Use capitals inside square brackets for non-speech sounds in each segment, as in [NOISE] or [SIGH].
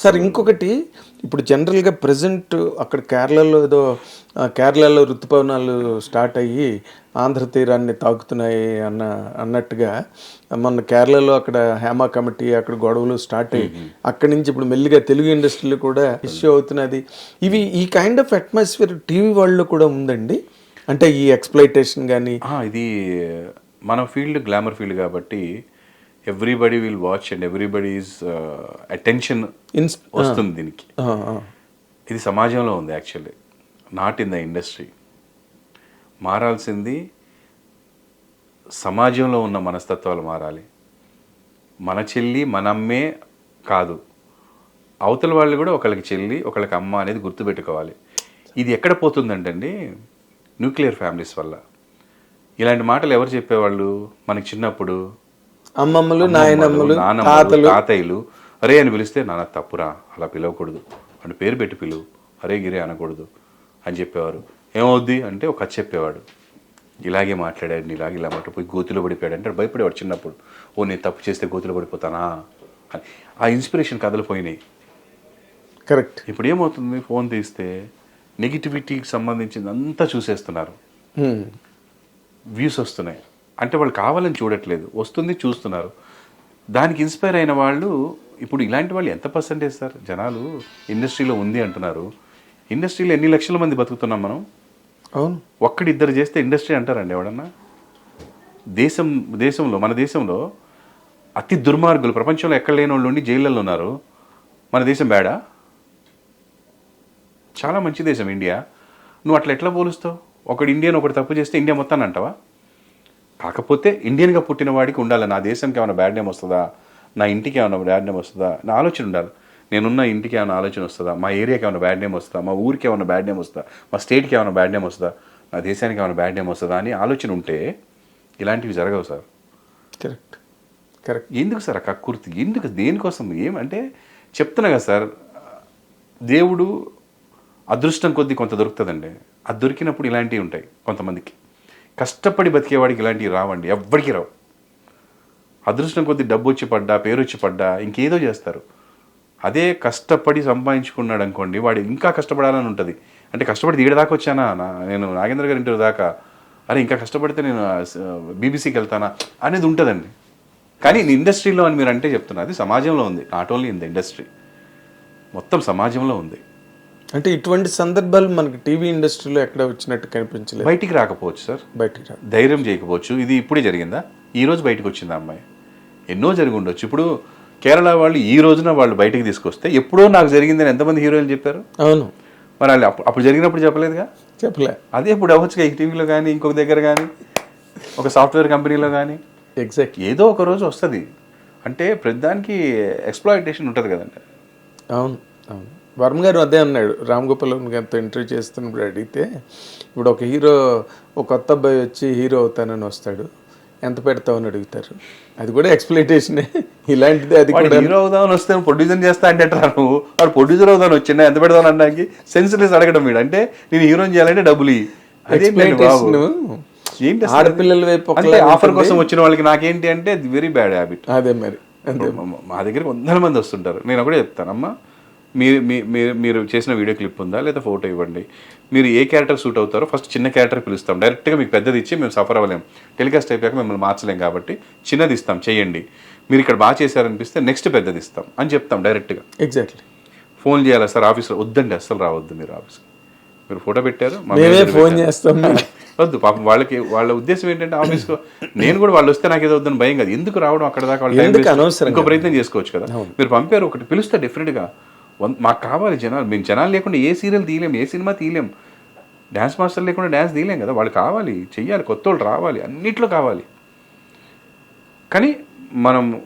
Sir ఇంకొకటి ఇప్పుడు జనరల్గా ప్రజెంట్ అక్కడ కేరళలో ఏదో కేరళలో ఋతుపవనాలు స్టార్ట్ అయ్యి ఆంధ్ర తీరాన్ని తాకుతున్నాయి అన్న అన్నట్టుగా మొన్న కేరళలో అక్కడ హేమా కమిటీ అక్కడ గొడవలు స్టార్ట్ అయ్యి అక్కడి నుంచి ఇప్పుడు మెల్లిగా తెలుగు ఇండస్ట్రీలో కూడా ఇష్యూ అవుతున్నది. ఇవి ఈ కైండ్ ఆఫ్ అట్మాస్ఫియర్ టీవీ వాళ్ళలో కూడా ఉందండి? అంటే ఈ ఎక్స్ప్లైటేషన్ కానీ ఇది మన ఫీల్డ్ గ్లామర్ ఫీల్డ్ కాబట్టి everybody will watch and everybody is attention వస్తుంది దీనికి. ఇది సమాజంలో ఉంది actually not in the industry మారాల్సింది సమాజంలో ఉన్న మనస్తత్వాలు మారాలి. మన చెల్లి మన అమ్మే కాదు. అవతల వాళ్ళు కూడా ఒకళ్ళకి చెల్లి ఒకళ్ళకి అమ్మ అనేది గుర్తుపెట్టుకోవాలి. ఇది ఎక్కడ పోతుందంటండి? న్యూక్లియర్ ఫ్యామిలీస్ వల్ల. ఇలాంటి మాటలు ఎవరు చెప్పేవాళ్ళు? మనకి చిన్నప్పుడు అమ్మమ్మలు నాయనమ్మలు తాతలు. తాతయ్యలు. అరే అని పిలిస్తే నాన్న తప్పురా అలా పిలవకూడదు. అని పేరు పెట్టి పిలువు అరే గిరే అనకూడదు. అని చెప్పేవారు. ఏమవుద్ది అంటే ఒక చెప్పేవాడు. ఇలాగే మాట్లాడాడు ఇలాగే ఇలా మాట పోయి గోతిలో పడిపోయాడు. అంటే భయపడేవాడు చిన్నప్పుడు. ఓ నేను తప్పు చేస్తే గోతిలో పడిపోతానా? అని. ఆ ఇన్స్పిరేషన్ కథలు పోయినాయి. కరెక్ట్. ఇప్పుడు ఏమవుతుంది? ఫోన్ తీస్తే నెగిటివిటీకి సంబంధించింది అంతా చూసేస్తున్నారు వ్యూస్ వస్తున్నాయి. అంటే వాళ్ళు కావాలని చూడట్లేదు. వస్తుంది చూస్తున్నారు. దానికి ఇన్స్పైర్ అయిన వాళ్ళు ఇప్పుడు ఇలాంటి వాళ్ళు ఎంత పర్సంటేజ్ సార్? జనాలు ఇండస్ట్రీలో ఉంది అంటున్నారు. ఇండస్ట్రీలో ఎన్ని లక్షల మంది బతుకుతున్నాం మనం? అవును. ఒక్కడిద్దరు చేస్తే ఇండస్ట్రీ అంటారండి ఎవడన్నా? దేశం దేశంలో మన దేశంలో అతి దుర్మార్గులు ప్రపంచంలో ఎక్కడ లేని వాళ్ళు ఉండి జైళ్ళల్లో ఉన్నారు. మన దేశం బేడా చాలా మంచి దేశం ఇండియా. నువ్వు అట్లా ఎట్లా పోలుస్తావు? ఒకడు ఇండియన్ ఒకటి తప్పు చేస్తే ఇండియా మొత్తాన్ని అంటావా? కాకపోతే ఇండియన్గా పుట్టిన వాడికి ఉండాలి. నా దేశానికి ఏమైనా బ్యాడ్ నేమ్ వస్తుందా? నా ఇంటికి ఏమైనా బ్యాడ్ నేమ్ వస్తుందా? నా ఆలోచన ఉండాలి. నేనున్న ఇంటికి ఏమైనా ఆలోచన వస్తుందా? మా ఏరియాకి ఏమైనా బ్యాడ్ నేమ్ వస్తుందా? మా ఊరికి ఏమైనా బ్యాడ్ నేమ్ వస్తుందా? మా స్టేట్కి ఏమైనా బ్యాడ్ నేమ్ వస్తుందా? నా దేశానికి ఏమైనా బ్యాడ్ నేమ్ వస్తుందా అని ఆలోచన ఉంటే ఇలాంటివి జరగవు సార్. కరెక్ట్ కరెక్ట్ ఎందుకు సార్ ఆ కక్కుర్తి ఎందుకు? దేనికోసం? ఏమంటే చెప్తున్నా కదా సార్ దేవుడు అదృష్టం కొద్దీ కొంత దొరుకుతుందండి. అది దొరికినప్పుడు ఇలాంటివి ఉంటాయి కొంతమందికి. కష్టపడి బతికేవాడికి ఇలాంటివి రావండి. ఎవ్వడికి రావు. అదృష్టం కొద్దీ డబ్బు వచ్చి పడ్డా పేరు వచ్చి పడ్డా ఇంకేదో చేస్తారు. అదే కష్టపడి సంపాదించుకున్నాడు అనుకోండి వాడు ఇంకా కష్టపడాలని ఉంటుంది. అంటే కష్టపడి తీయడ దాకా వచ్చానా? నా- నేను నాగేంద్ర గారి ఇంటి దాకా. అరే ఇంకా కష్టపడితే నేను బీబీసీకి వెళ్తానా? అనేది ఉంటుందండి. కానీ ఇండస్ట్రీలో అని మీరు అంటే చెప్తున్నా అది సమాజంలో ఉంది. Not only in the industry మొత్తం సమాజంలో ఉంది. అంటే ఇటువంటి సందర్భాలు మనకి టీవీ ఇండస్ట్రీలో ఎక్కడ వచ్చినట్టు కనిపించలేదు. బయటికి రాకపోవచ్చు సార్. బయటికి రా ధైర్యం చేయకపోవచ్చు. ఇది ఇప్పుడే జరిగిందా? ఈ రోజు బయటకు వచ్చింది అమ్మాయి? ఎన్నో జరిగి ఉండొచ్చు. ఇప్పుడు కేరళ వాళ్ళు ఈ రోజున వాళ్ళు బయటికి తీసుకొస్తే ఎప్పుడో నాకు జరిగిందని ఎంతమంది హీరోయిన్లు చెప్పారు? అవును. మరి వాళ్ళు అప్పుడు అప్పుడు జరిగినప్పుడు చెప్పలేదుగా? చెప్పలే. అదే ఇప్పుడు అవ్వచ్చుగా ఈ టీవీలో కానీ ఇంకొక దగ్గర కానీ ఒక సాఫ్ట్వేర్ కంపెనీలో కానీ. ఎగ్జాక్ట్ ఏదో ఒక రోజు వస్తుంది. అంటే ప్రతిదానికి ఎక్స్ప్లాయిటేషన్ ఉంటుంది కదండి. అవును అవును. వర్మ గారు అదే అన్నాడు రామ్ గోపాల్ గారితో ఇంటర్వ్యూ చేస్తున్నప్పుడు అడిగితే ఇప్పుడు ఒక హీరో ఒక కొత్త అబ్బాయి వచ్చి హీరో అవుతానని వస్తాడు ఎంత పెడతావని అడుగుతారు? అది కూడా ఎక్స్ప్లెయిటేషనే ఇలాంటిది అది కూడా. హీరో అవుదామని వస్తే ప్రొడ్యూసర్ చేస్తా అంటే ఎట్రా నువ్వు? వాడు ప్రొడ్యూసర్ అవుదాని వచ్చిందా ఎంత పెడదాం అనడానికి సెన్స్లెస్ అడగడం వీడు. అంటే నేను హీరోని చేయాలంటే డబ్బులు ఏంటి? ఆడపిల్లల వైపు ఆఫర్. కోసం వచ్చిన వాళ్ళకి నాకేంటి అంటే వెరీ బ్యాడ్ హ్యాబిట్ అదే మరి అంతే మా దగ్గరికి వందల మంది వస్తుంటారు. నేను ఒకటే చెప్తాను అమ్మా మీరు మీ- మీరు మీరు చేసిన వీడియో క్లిప్ ఉందా? లేదా ఫోటో ఇవ్వండి. మీరు ఏ క్యారెక్టర్ సూట్ అవుతారో ఫస్ట్ చిన్న క్యారెక్టర్ పిలుస్తాం. డైరెక్ట్గా మీకు పెద్దది ఇచ్చి మేము సఫర్ అవ్వలేం. టెలికాస్ట్ అయిపోయాక మిమ్మల్ని మార్చలేం కాబట్టి చిన్నది ఇస్తాం చేయండి. మీరు ఇక్కడ బాగా చేశారనిపిస్తే నెక్స్ట్ పెద్దది ఇస్తాం అని చెప్తాం డైరెక్ట్గా. ఎగ్జాక్ట్లీ ఫోన్ చేయాలా సార్? ఆఫీస్లో వద్దండి అస్సలు రావద్దు మీరు ఆఫీస్కి. మీరు ఫోటో పెట్టారు ఫోన్. చేస్తాం. [LAUGHS] వద్దు పాపం వాళ్ళకి వాళ్ళ ఉద్దేశం ఏంటంటే ఆఫీస్లో నేను కూడా వాళ్ళు వస్తే నాకు ఏదో వద్దని భయం కాదు. ఎందుకు రావడం అక్కడ దాకా వాళ్ళ? ఇంకో ప్రయత్నం చేసుకోవచ్చు కదా. మీరు పంపారు ఒకటి పిలుస్తే డెఫినెట్గా మాకు కావాలి జనాలు. మేము జనాలు లేకుండా ఏ సీరియల్ తీయలేం ఏ సినిమా తీయలేం. డ్యాన్స్ మాస్టర్ లేకుండా డ్యాన్స్ తీయలేం కదా. వాళ్ళు కావాలి చెయ్యాలి కొత్త వాళ్ళు రావాలి అన్నిట్లో కావాలి. కానీ మనం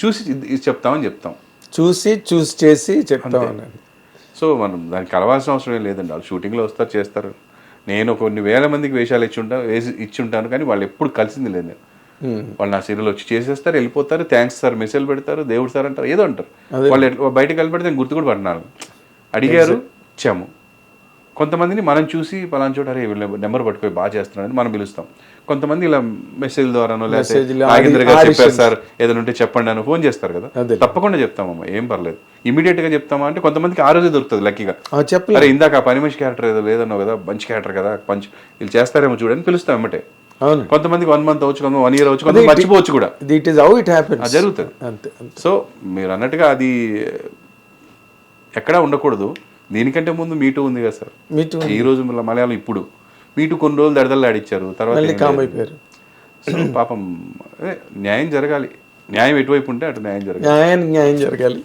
చూసి చెప్తామని చెప్తాం. చూసి చూసి చేసి చెప్తాం సో మనం దానికి కలవాల్సిన అవసరం లేదండి. వాళ్ళు షూటింగ్లో వస్తారు చేస్తారు. నేను కొన్ని వేల మందికి వేషాలు ఇచ్చి ఉంటాను వేసి ఇచ్చి ఉంటాను కానీ వాళ్ళు ఎప్పుడు కలిసింది లేదు. నేను వాళ్ళు నా సీరియల్ వచ్చి చేసేస్తారు వెళ్ళిపోతారు థ్యాంక్స్ సార్ మెసేజ్ పెడతారు దేవుడు సార్ అంటారు ఏదో అంటారు. వాళ్ళు బయటకు వెళ్ళిపెడితే నేను గుర్తు కూడా పడినాను. అడిగారు ఇచ్చాము కొంతమందిని మనం చూసి పలానా చోట అరే వీళ్ళ నెంబర్ పట్టుకొని బాగా చేస్తున్నారని మనం పిలుస్తాం. కొంతమంది ఇలా మెసేజ్ ద్వారానో లేకపోతే నాగేంద్ర గారు చెప్పారు సార్ ఏదైనా ఉంటే చెప్పండి అని ఫోన్ చేస్తారు కదా. తప్పకుండా చెప్తామమ్మా ఏం పర్లేదు. ఇమీడియట్గా చెప్తామా అంటే కొంతమందికి ఆ రోజే దొరుకుతుంది లక్కీగా. అరే ఇందాక ఆ పని మనిషి క్యారెక్టర్ ఏదో లేదన్నావు కదా మంచి క్యారెక్టర్ కదా పంచ్ వీళ్ళు చేస్తారేమో చూడని పిలుస్తాం ఎమ్మటే. అవును కొంతమందికి వన్ మంత్ అవచ్చు వన్ ఇయర్ అవచ్చు మర్చిపోవచ్చు కూడా. It is how it happens. జరుగుతుంది. అంతే. సో మీరు అన్నట్టుగా అది ఎక్కడా ఉండకూడదు. దీనికంటే ముందు మీటూ ఉంది కదా సార్. Too ఈ రోజు మలయాళం ఇప్పుడు. మీటూ కొన్ని రోజులు దడదలు ఆడిచ్చారు. తర్వాత కామ్. అయిపోయారు. సో పాపం న్యాయం జరగాలి. న్యాయం ఎటువైపు ఉంటే అటు న్యాయం జరగాలి. న్యాయం జరగాలి.